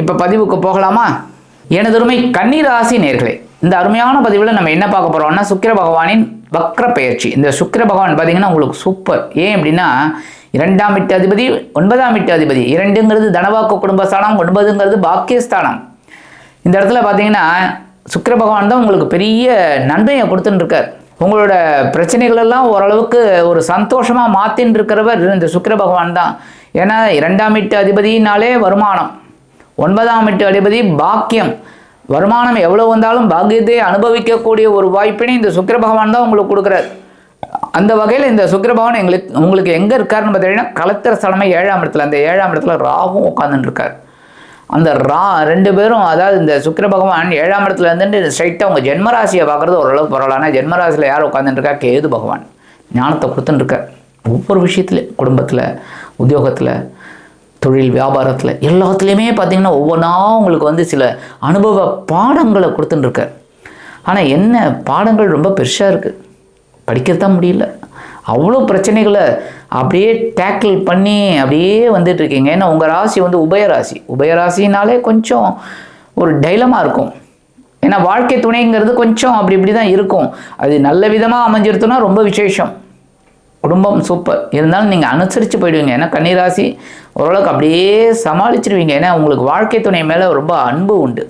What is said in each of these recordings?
இப்போ பதிவுக்கு போகலாமா? எனதுரிமை கன்னி ராசி நேர்களே இந்த அருமையான பதிவில் நம்ம என்ன பார்க்க போகிறோம்னா சுக்கிர பகவானின் வக்ர பயிற்சி இந்த சுக்கிர பகவான் பார்த்தீங்கன்னா உங்களுக்கு சூப்பர் ஏன் அப்படின்னா இரண்டாம் வீட்டு அதிபதி ஒன்பதாம் வீட்டு அதிபதி இரண்டுங்கிறது தனவாக்கு குடும்பஸ்தானம் ஒன்பதுங்கிறது பாக்கியஸ்தானம். இந்த இடத்துல பார்த்தீங்கன்னா சுக்கிர பகவான் தான் உங்களுக்கு பெரிய நன்மையை கொடுத்துட்டு இருக்கார் உங்களோட பிரச்சனைகள் எல்லாம் ஓரளவுக்கு ஒரு சந்தோஷமாக மாற்றின்னு இருக்கிறவர் இந்த சுக்கிர பகவான் தான். ஏன்னா இரண்டாம் வீட்டு அதிபதினாலே வருமானம். ஒன்பதாம் வீட்டு அதிபதி பாக்கியம். வருமானம் எவ்வளோ வந்தாலும் பாக்கியத்தை அனுபவிக்கக்கூடிய ஒரு வாய்ப்பினை இந்த சுக்கிர பகவான் தான் உங்களுக்கு கொடுக்குறாரு. அந்த வகையில் இந்த சுக்கிர பகவான் எங்களுக்கு உங்களுக்கு எங்கே இருக்காருன்னு பார்த்தீங்கன்னா கலத்திர சலமை ஏழாம் இடத்துல அந்த ஏழாம் இடத்துல ராகும் உட்காந்துட்டு இருக்கார். அந்த ரா ரெண்டு பேரும் அதாவது இந்த சுக்கிர பகவான் ஏழாம் இடத்துல இருந்துட்டு ஸ்ட்ரைட்டாக உங்கள் ஜென்மராசியை பார்க்குறது ஓரளவுக்கு பரவாயில்ல. ஜென்மராசியில் யார் உட்காந்துட்டு கேது பகவான். ஞானத்தை கொடுத்துட்டுருக்கார் ஒவ்வொரு விஷயத்துலையும் குடும்பத்தில் உத்தியோகத்தில் தொழில் வியாபாரத்தில் எல்லாத்துலேயுமே பார்த்தீங்கன்னா ஒவ்வொன்றா உங்களுக்கு வந்து சில அனுபவ பாடங்களை கொடுத்துட்டுருக்கார் ஆனால் என்ன பாடங்கள் ரொம்ப பெருசாக இருக்குது படிக்கிறது தான் முடியல. அவ்வளோ பிரச்சனைகளை அப்படியே டேக்கிள் பண்ணி அப்படியே வந்துட்டுருக்கீங்க ஏன்னா உங்கள் ராசி வந்து உபயராசி உபயராசினாலே கொஞ்சம் ஒரு டைலமாக இருக்கும். ஏன்னா வாழ்க்கை துணைங்கிறது கொஞ்சம் அப்படி இப்படி தான் இருக்கும். அது நல்ல விதமாக அமைஞ்சிருத்துனா ரொம்ப விசேஷம். குடும்பம் சூப்பர். இருந்தாலும் நீங்கள் அனுசரித்து போயிடுவீங்க. ஏன்னா கன்னிராசி ஓரளவுக்கு அப்படியே சமாளிச்சிருவீங்க. ஏன்னா உங்களுக்கு வாழ்க்கை துணை மேலே ரொம்ப அன்பு உண்டு.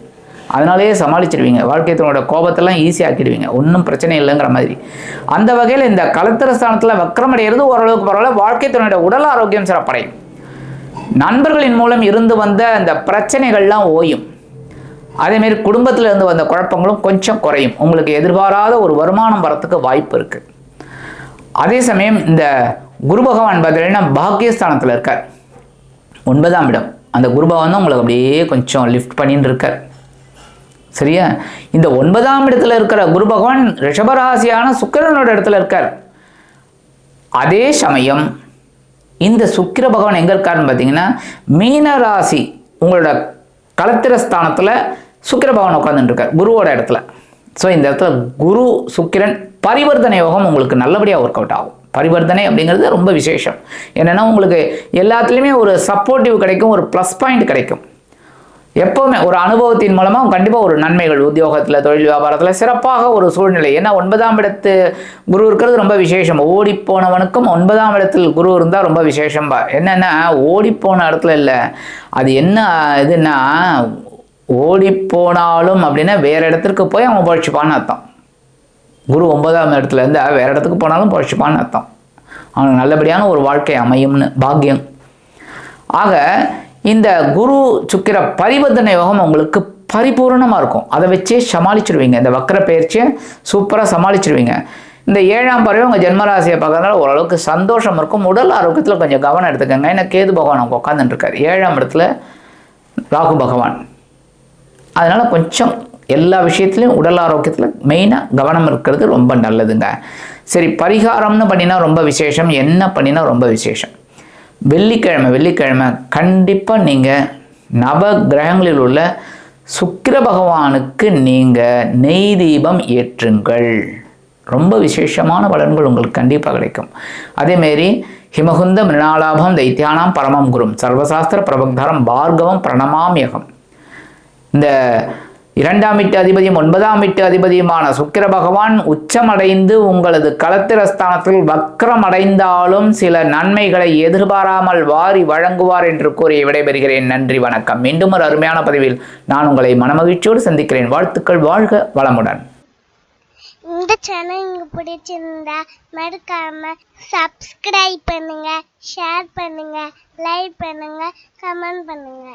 அதனாலேயே சமாளிச்சிருவீங்க. வாழ்க்கை துணையோட கோபத்தெல்லாம் ஈஸியாக்கிடுவீங்க ஒன்றும் பிரச்சனை இல்லைங்கிற மாதிரி. அந்த வகையில் இந்த கலத்திர ஸ்தானத்தில் வக்கரமடைகிறது ஓரளவுக்கு பரவாயில்ல. வாழ்க்கை துணையோட உடல் ஆரோக்கியம் சிறப்படையும். நண்பர்களின் மூலம் இருந்து வந்த அந்த பிரச்சனைகள்லாம் ஓயும். அதேமாரி குடும்பத்தில் இருந்து வந்த குழப்பங்களும் கொஞ்சம் குறையும். உங்களுக்கு எதிர்பாராத ஒரு வருமானம் வரத்துக்கு வாய்ப்பு இருக்குது அதே சமயம் இந்த குரு பகவான் பார்த்தீங்கன்னா பாக்கியஸ்தானத்தில் இருக்கார். ஒன்பதாம் இடம். அந்த குரு பகவான் தான் உங்களுக்கு அப்படியே கொஞ்சம் லிஃப்ட் பண்ணின்னு இருக்கார். சரியா? இந்த ஒன்பதாம் இடத்துல இருக்கிற குரு பகவான் ரிஷபராசியான சுக்கிரனோட இடத்துல இருக்கார். அதே சமயம் இந்த சுக்கிர பகவான் எங்கே இருக்காருன்னு பார்த்தீங்கன்னா மீன ராசி உங்களோட களத்திர ஸ்தானத்தில் சுக்கிர பகவான் உட்காந்துட்டு இருக்கார் குருவோட இடத்துல. ஸோ இந்த இடத்துல குரு சுக்கிரன் பரிவர்த்தனை யோகம் உங்களுக்கு நல்லபடியாக ஒர்க் அவுட் ஆகும். பரிவர்த்தனை அப்படிங்கிறது ரொம்ப விசேஷம். என்னென்னா உங்களுக்கு எல்லாத்துலேயுமே ஒரு சப்போர்ட்டிவ் கிடைக்கும் ஒரு ப்ளஸ் பாயிண்ட் கிடைக்கும். எப்போவுமே ஒரு அனுபவத்தின் மூலமாக கண்டிப்பாக ஒரு நன்மைகள் உத்தியோகத்தில் தொழில் வியாபாரத்தில் சிறப்பாக ஒரு சூழ்நிலை. ஏன்னா ஒன்பதாம் இடத்து குரு இருக்கிறது ரொம்ப விசேஷம். ஓடிப்போனவனுக்கும் ஒன்பதாம் இடத்தில் குரு இருந்தால் ரொம்ப விசேஷம்பா. என்னென்னா ஓடிப்போன இடத்துல இல்லை. அது என்ன இதுன்னா ஓடிப்போனாலும் அப்படின்னா வேறு இடத்திற்கு போய் அவன் பழச்சிப்பான்னு அர்த்தம். குரு ஒன்பதாம் இடத்துல இருந்தால் வேறு இடத்துக்கு போனாலும் பழச்சிப்பான்னு அர்த்தம். அவனுக்கு நல்லபடியான ஒரு வாழ்க்கை அமையும்னு பாக்கியம். ஆக இந்த குரு சுக்கிர பரிவர்த்தனை யோகம் உங்களுக்கு பரிபூரணமாக இருக்கும். அதை வச்சே சமாளிச்சிருவீங்க. இந்த வக்கர பயிற்சியை சூப்பராக சமாளிச்சிருவீங்க. இந்த ஏழாம் பறவை உங்கள் ஜென்மராசியை பார்க்கறதுனால ஓரளவுக்கு சந்தோஷம் இருக்கும். உடல் ஆரோக்கியத்தில் கொஞ்சம் கவனம் எடுத்துக்கோங்க. ஏன்னா கேது பகவான் அவங்க உட்காந்துட்டு இருக்காரு. ஏழாம் இடத்துல ராகு பகவான். அதனால் கொஞ்சம் எல்லா விஷயத்துலையும் உடல் ஆரோக்கியத்தில் மெயினாக கவனம் இருக்கிறது ரொம்ப நல்லதுங்க. சரி பரிகாரம்னு பண்ணினா ரொம்ப விசேஷம் என்ன பண்ணினா ரொம்ப விசேஷம்? வெள்ளிக்கிழமை வெள்ளிக்கிழமை கண்டிப்பாக நீங்கள் நவ கிரகங்களில் உள்ள சுக்கிர பகவானுக்கு நீங்கள் நெய் தீபம் ஏற்றுங்கள். ரொம்ப விசேஷமான பலன்கள் உங்களுக்கு கண்டிப்பாக கிடைக்கும். அதேமாரி ஹிமகுந்த மிருணாலாபம் தைத்தியானாம் பரமம் குரும் சர்வசாஸ்திர பிரபக்தரம் பார்கவம் பிரணமாமியகம் இந்த இரண்டாம் வீட்டு அதிபதியும் ஒன்பதாம் வீட்டு அதிபதியுமான சுக்கிர பகவான் உச்சமடைந்து உங்களது களத்திரஸ்தானத்தில் வக்ரம் அடைந்தாலும் சில நன்மைகளை எதிர்பாராமல் வாரி வழங்குவார் என்று கூறி விடைபெறுகிறேன். நன்றி வணக்கம். மீண்டும் ஒரு அருமையான பதிவில் நான் உங்களை மனமகிழ்ச்சியோடு சந்திக்கிறேன். வாழ்த்துக்கள் வாழ்க வளமுடன். இந்த சேனல் உங்களுக்கு பிடிச்சிருந்தா மறக்காம சப்ஸ்கிரைப் பண்ணுங்க ஷேர் பண்ணுங்க லைக் பண்ணுங்க கமெண்ட் பண்ணுங்க.